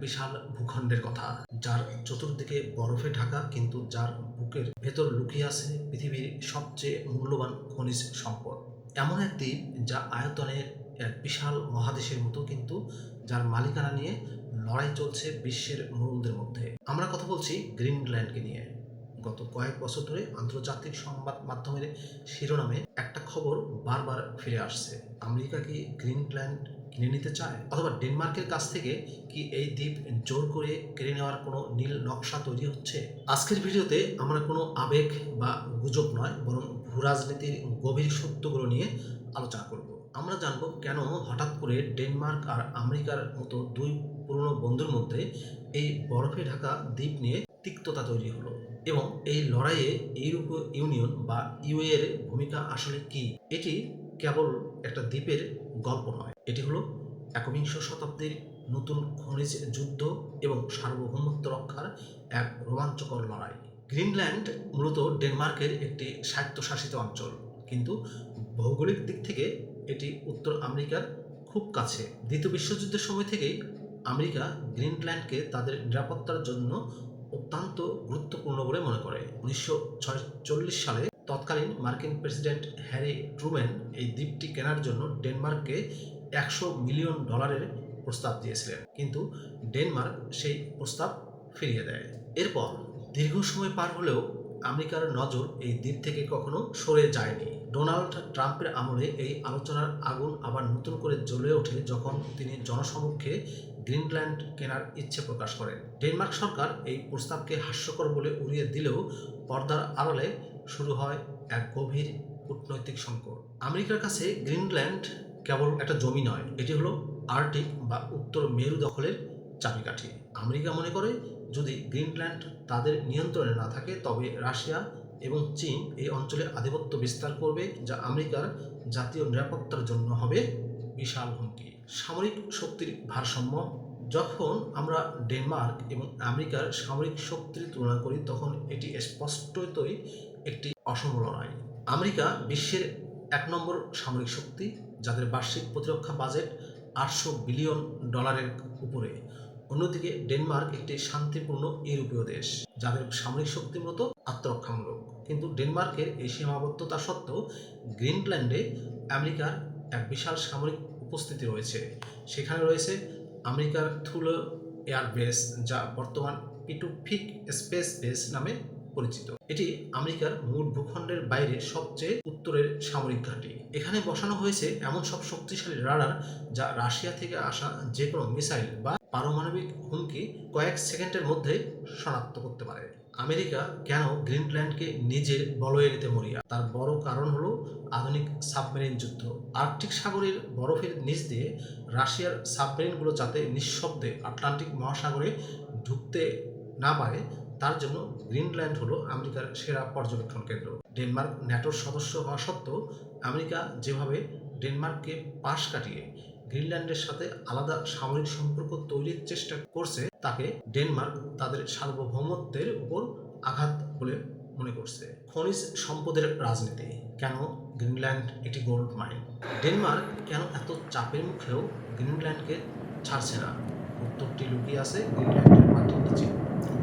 বিশাল ভূখণ্ডের কথা। যার চতুর্দিকে বরফে ঢাকা, কিন্তু যার বুকের ভেতর লুকিয়ে আছে পৃথিবীর সবচেয়ে মূল্যবান খনিজ সম্পদ। এমন এক দ্বীপ যা আয়তনের এক বিশাল মহাদেশের মতো, কিন্তু যার মালিকানা নিয়ে লড়াই চলছে বিশ্বের মূলদের মধ্যে। আমরা কথা বলছি গ্রিনল্যান্ডকে নিয়ে। গত কয়েক বছর ধরে আন্তর্জাতিক সংবাদ মাধ্যমের শিরোনামে একটা খবর বারবার ফিরে আসছে। আমেরিকা কি গ্রিনল্যান্ড কিনে নিতে চায়? অথবা ডেনমার্কের কাছ থেকে কি এই দ্বীপ জোর করে কেড়ে নেওয়ার কোনো নীল নকশা তৈরি হচ্ছে? আজকের ভিডিওতে আমরা কোনো আবেগ বা গুজব নয়, বরং ভূরাজনীতির গভীর সত্যগুলো নিয়ে আলোচনা করব। আমরা জানব কেন হঠাৎ করে ডেনমার্ক আর আমেরিকার মতো দুই পুরনো বন্ধুর মধ্যে এই বরফে ঢাকা দ্বীপ নিয়ে তিক্ততা তৈরি হলো। এবং এই লড়াইয়ে ইউরোপীয় ইউনিয়ন বা ইউ এর ভূমিকা আসলে কি? এটি কেবল একটা দ্বীপের গল্প নয়। এটি হলো একবিংশ শতাব্দীর নতুন খনিজ যুদ্ধ এবং সার্বভৌমত্ব রক্ষার এক রোমাঞ্চকর লড়াই। গ্রিনল্যান্ড মূলত ডেনমার্কের একটি স্বায়ত্তশাসিত অঞ্চল। কিন্তু ভৌগোলিক দিক থেকে এটি উত্তর আমেরিকার খুব কাছে। দ্বিতীয় বিশ্বযুদ্ধের সময় থেকেই আমেরিকা গ্রিনল্যান্ডকে তাদের নিরাপত্তার জন্য অত্যন্ত গুরুত্বপূর্ণ বলে মনে করে। উনিশশো সালে তৎকালীন মার্কিন প্রেসিডেন্ট হ্যারি ট্রুম্যান এই দ্বীপটি কেনার জন্য ডেনমার্ককে একশো মিলিয়ন ডলারের প্রস্তাব দিয়েছিলেন। কিন্তু ডেনমার্ক সেই প্রস্তাব ফিরিয়ে দেয়। এরপর দীর্ঘ সময় পার হলেও আমেরিকার নজর এই দ্বীপ থেকে কখনো সরে যায়নি। ডোনাল্ড ট্রাম্পের আমলে এই আলোচনার আগুন আবার নতুন করে জ্বলে ওঠে যখন তিনি জনসমক্ষে গ্রিনল্যান্ড কেনার ইচ্ছে প্রকাশ করেন ডেনমার্ক সরকার এই প্রস্তাবকে হাস্যকর বলে উড়িয়ে দিলেও পর্দার আড়ালে শুরু হয় এক গভীর কূটনৈতিক সংকট। আমেরিকার কাছে গ্রিনল্যান্ড কেবল একটা জমি নয়, এটি হলো আর্টিক বা উত্তর মেরু দখলের চাবিকাঠি। আমেরিকা মনে করে, যদি গ্রিনল্যান্ড তাদের নিয়ন্ত্রণে না থাকে, তবে রাশিয়া এবং চীন এই অঞ্চলে আধিপত্য বিস্তার করবে, যা আমেরিকার জাতীয় নিরাপত্তার জন্য হবে বিশাল হুমকি। সামরিক শক্তির ভারসাম্য। যখন আমরা ডেনমার্ক এবং আমেরিকার সামরিক শক্তির তুলনা করি, তখন এটি স্পষ্টতই একটি অসম লড়াই আমেরিকা বিশ্বের এক নম্বর সামরিক শক্তি, যাদের বার্ষিক প্রতিরক্ষা বাজেট আটশো বিলিয়ন ডলারের উপরে। অন্যদিকে, ডেনমার্ক একটি শান্তিপূর্ণ ইউরোপীয় দেশ, যাদের সামরিক শক্তি মূলত আত্মরক্ষামূলক। কিন্তু ডেনমার্কের এই সীমাবদ্ধতা সত্ত্বেও, গ্রিনল্যান্ডে আমেরিকার এক বিশাল সামরিক উপস্থিতি রয়েছে। সেখানে রয়েছে আমেরিকার থুলো এয়ার বেস, যা বর্তমান পিটুফিক স্পেস বেস নামে পরিচিত। এটি আমেরিকার মূল ভূখণ্ডের বাইরে সবচেয়ে উত্তরের সামরিক ঘাঁটি। এখানে বসানো হয়েছে এমন সব শক্তিশালী রাডার, যা রাশিয়া থেকে আসা যে কোনো মিসাইল বা পারমাণবিক হুমকি কয়েক সেকেন্ডের মধ্যে শনাক্ত করতে পারে। আমেরিকা কেন গ্রিনল্যান্ডকে নিজের বলয়ে নিতে মরিয়া? তার বড় কারণ হলো আধুনিক সাবমেরিন যুদ্ধ। আর্কটিক সাগরের বরফের নিচ দিয়ে রাশিয়ার সাবমেরিনগুলো যাতে নিঃশব্দে আটলান্টিক মহাসাগরে ঢুকতে না পারে, তার জন্য গ্রিনল্যান্ড হলো আমেরিকার সেরা পর্যবেক্ষণ কেন্দ্র। ডেনমার্ক ন্যাটোর সদস্য হওয়া সত্ত্বেও আমেরিকা যেভাবে ডেনমার্ককে পাশ কাটিয়ে গ্রিনল্যান্ডের সাথে আলাদা সামরিক সম্পর্ক তৈরির চেষ্টা করছে, তাকে ডেনমার্ক তাদের সার্বভৌমত্বের উপর আঘাত বলে মনে করছে। খনিজ সম্পদের রাজনীতি, কেন গ্রিনল্যান্ড একটি গোল্ড মাইন? ডেনমার্ক কেন এত চাপের মুখেও গ্রিনল্যান্ডকে ছাড়ছে না? উত্তরটি লুকিয়ে আছে গ্রিনল্যান্ডের মাটির নিচে।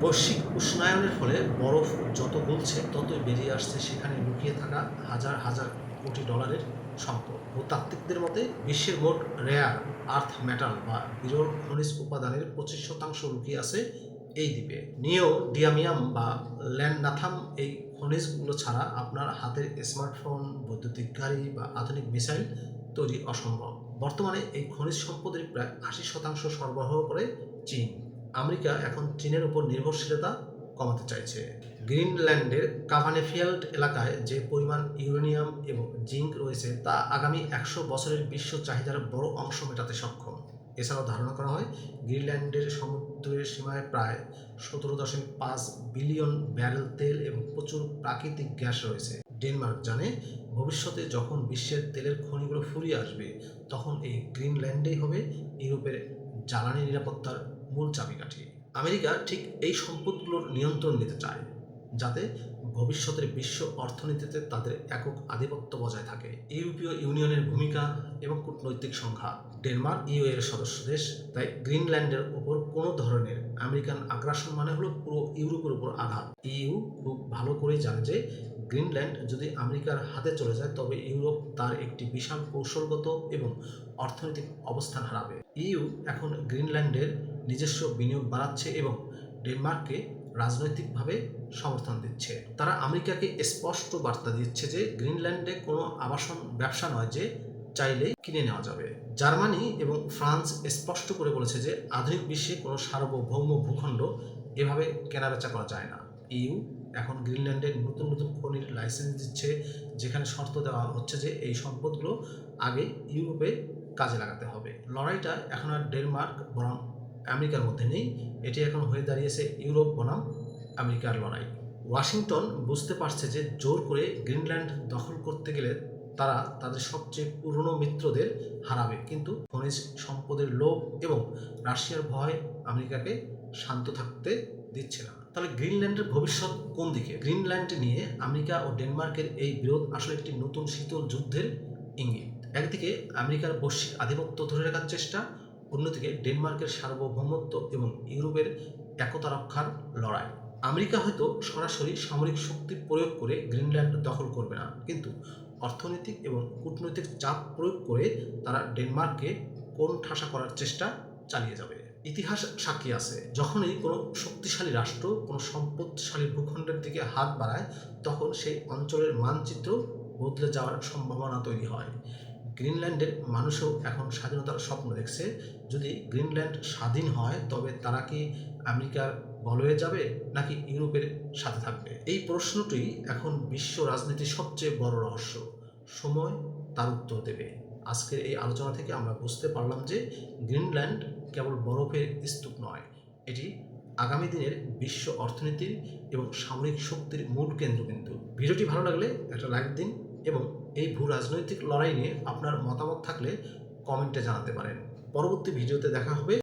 বৈশ্বিক উষ্ণায়নের ফলে বরফ যত গলছে, ততই বেরিয়ে আসছে সেখানে লুকিয়ে থাকা হাজার হাজার কোটি ডলারের সম্পদ ভূতাত্ত্বিকদের মতে, বিশ্বের মোট রেয়ার আর্থ মেটাল বা বিরল খনিজ উপাদানের পঁচিশ শতাংশ লুকিয়ে আছে এই দ্বীপে। নিও ডিয়ামিয়াম বা ল্যান্ডনাথাম এই খনিজগুলো ছাড়া আপনার হাতের স্মার্টফোন, বৈদ্যুতিক গাড়ি বা আধুনিক মিসাইল তৈরি অসম্ভব। বর্তমানে এই খনিজ সম্পদের প্রায় আশি শতাংশ সরবরাহ করে চীন। আমেরিকা এখন চীনের উপর নির্ভরশীলতা কমাতে চাইছে। গ্রিনল্যান্ডের কাভানেফিয়াল্ড এলাকায় যে পরিমাণ ইউরেনিয়াম এবং জিঙ্ক রয়েছে তা আগামী একশো বছরের বিশ্ব চাহিদার বড় অংশ মেটাতে সক্ষম। এছাড়াও ধারণা করা হয়, গ্রিনল্যান্ডের সমুদ্রের সীমায় প্রায় সতেরো দশমিক পাঁচ বিলিয়ন ব্যারেল তেল এবং প্রচুর প্রাকৃতিক গ্যাস রয়েছে। ডেনমার্ক জানে, ভবিষ্যতে যখন বিশ্বের তেলের খনিগুলো ফুরিয়ে আসবে, তখন এই গ্রিনল্যান্ডেই হবে ইউরোপের জ্বালানি নিরাপত্তার মূল চাবিকাঠি। আমেরিকা ঠিক এই সম্পদগুলোর নিয়ন্ত্রণ নিতে চায়। যাতে ভবিষ্যতের বিশ্ব অর্থনীতিতে তাদের একক আধিপত্য বজায় থাকে। ইউরোপীয় ইউনিয়নের ভূমিকা এবং কূটনৈতিক সংখ্যা। ডেনমার্ক ইউ এর সদস্য দেশ। তাই গ্রিনল্যান্ডের ওপর কোনো ধরনের আমেরিকান আগ্রাসন মানে হলো পুরো ইউরোপের উপর আঘাত। ইউ খুব ভালো করেই জানে যে গ্রিনল্যান্ড যদি আমেরিকার হাতে চলে যায়, তবে ইউরোপ তার একটি বিশাল কৌশলগত এবং অর্থনৈতিক অবস্থান হারাবে। ইউ এখন গ্রিনল্যান্ডের নিজস্ব বিনিয়োগ বাড়াচ্ছে এবং ডেনমার্ককে রাজনৈতিকভাবে সমর্থন দিচ্ছে। তারা আমেরিকাকে স্পষ্ট বার্তা দিচ্ছে যে গ্রিনল্যান্ডে কোনো আবাসন ব্যবসা নয় যে চাইলেই কিনে নেওয়া যাবে। জার্মানি এবং ফ্রান্স স্পষ্ট করে বলেছে যে আধুনিক বিশ্বে কোনো সার্বভৌম ভূখণ্ড এভাবে কেনাবেচা করা যায় না। ইউ এখন গ্রিনল্যান্ডে নতুন নতুন খনির লাইসেন্স দিচ্ছে, যেখানে শর্ত দেওয়া হচ্ছে যে এই সম্পদগুলো আগে ইউরোপে কাজে লাগাতে হবে। লড়াইটা এখন আর ডেনমার্ক বনাম আমেরিকার মধ্যে নেই। এটি এখন হয়ে দাঁড়িয়েছে ইউরোপ বনাম আমেরিকার লড়াই। ওয়াশিংটন বুঝতে পারছে যে জোর করে গ্রিনল্যান্ড দখল করতে গেলে তারা তাদের সবচেয়ে পুরনো মিত্রদের হারাবে। কিন্তু খনিজ সম্পদের লোভ এবং রাশিয়ার ভয় আমেরিকাকে শান্ত থাকতে দিচ্ছে না। তাহলে গ্রিনল্যান্ডের ভবিষ্যৎ কোন দিকে? গ্রিনল্যান্ড নিয়ে আমেরিকা ও ডেনমার্কের এই বিরোধ আসলে একটি নতুন শীতল যুদ্ধের ইঙ্গিত। একদিকে আমেরিকার বৈশ্বিক আধিপত্য ধরে রাখার চেষ্টা অন্যদিকে ডেনমার্কের সার্বভৌমত্ব এবং ইউরোপের একতা রক্ষার লড়াই। আমেরিকা হয়তো সরাসরি সামরিক শক্তি প্রয়োগ করে গ্রিনল্যান্ড দখল করবে না, কিন্তু অর্থনৈতিক এবং কূটনৈতিক চাপ প্রয়োগ করে তারা ডেনমার্ককে কোন ঠাসা করার চেষ্টা চালিয়ে যাবে। ইতিহাস সাক্ষী আছে, যখনই কোনো শক্তিশালী রাষ্ট্র কোনো সম্পদশালী ভূখণ্ডের দিকে হাত বাড়ায়, তখন সেই অঞ্চলের মানচিত্র বদলে যাওয়ার সম্ভাবনা তৈরি হয়। গ্রিনল্যান্ডের মানুষও এখন স্বাধীনতার স্বপ্ন দেখছে। যদি গ্রিনল্যান্ড স্বাধীন হয়, তবে তারা কি আমেরিকার বলয়ে যাবে, নাকি ইউরোপের সাথে থাকবে? এই প্রশ্নটি এখন বিশ্ব রাজনীতির সবচেয়ে বড় রহস্য। সময় তার উত্তর দেবে। আজকের এই আলোচনা থেকে আমরা বুঝতে পারলাম যে গ্রিনল্যান্ড কেবল বরফের স্তূপ নয়, এটি আগামী দিনের বিশ্ব অর্থনীতির এবং সামরিক শক্তির মূল কেন্দ্রবিন্দু। ভিডিওটি ভালো লাগলে একটা লাইক দিন এবং এই ভূ রাজনৈতিক লড়াই নিয়ে আপনার মতামত থাকলে কমেন্টে জানাতে পারেন। পরবর্তী ভিডিওতে দেখা হবে।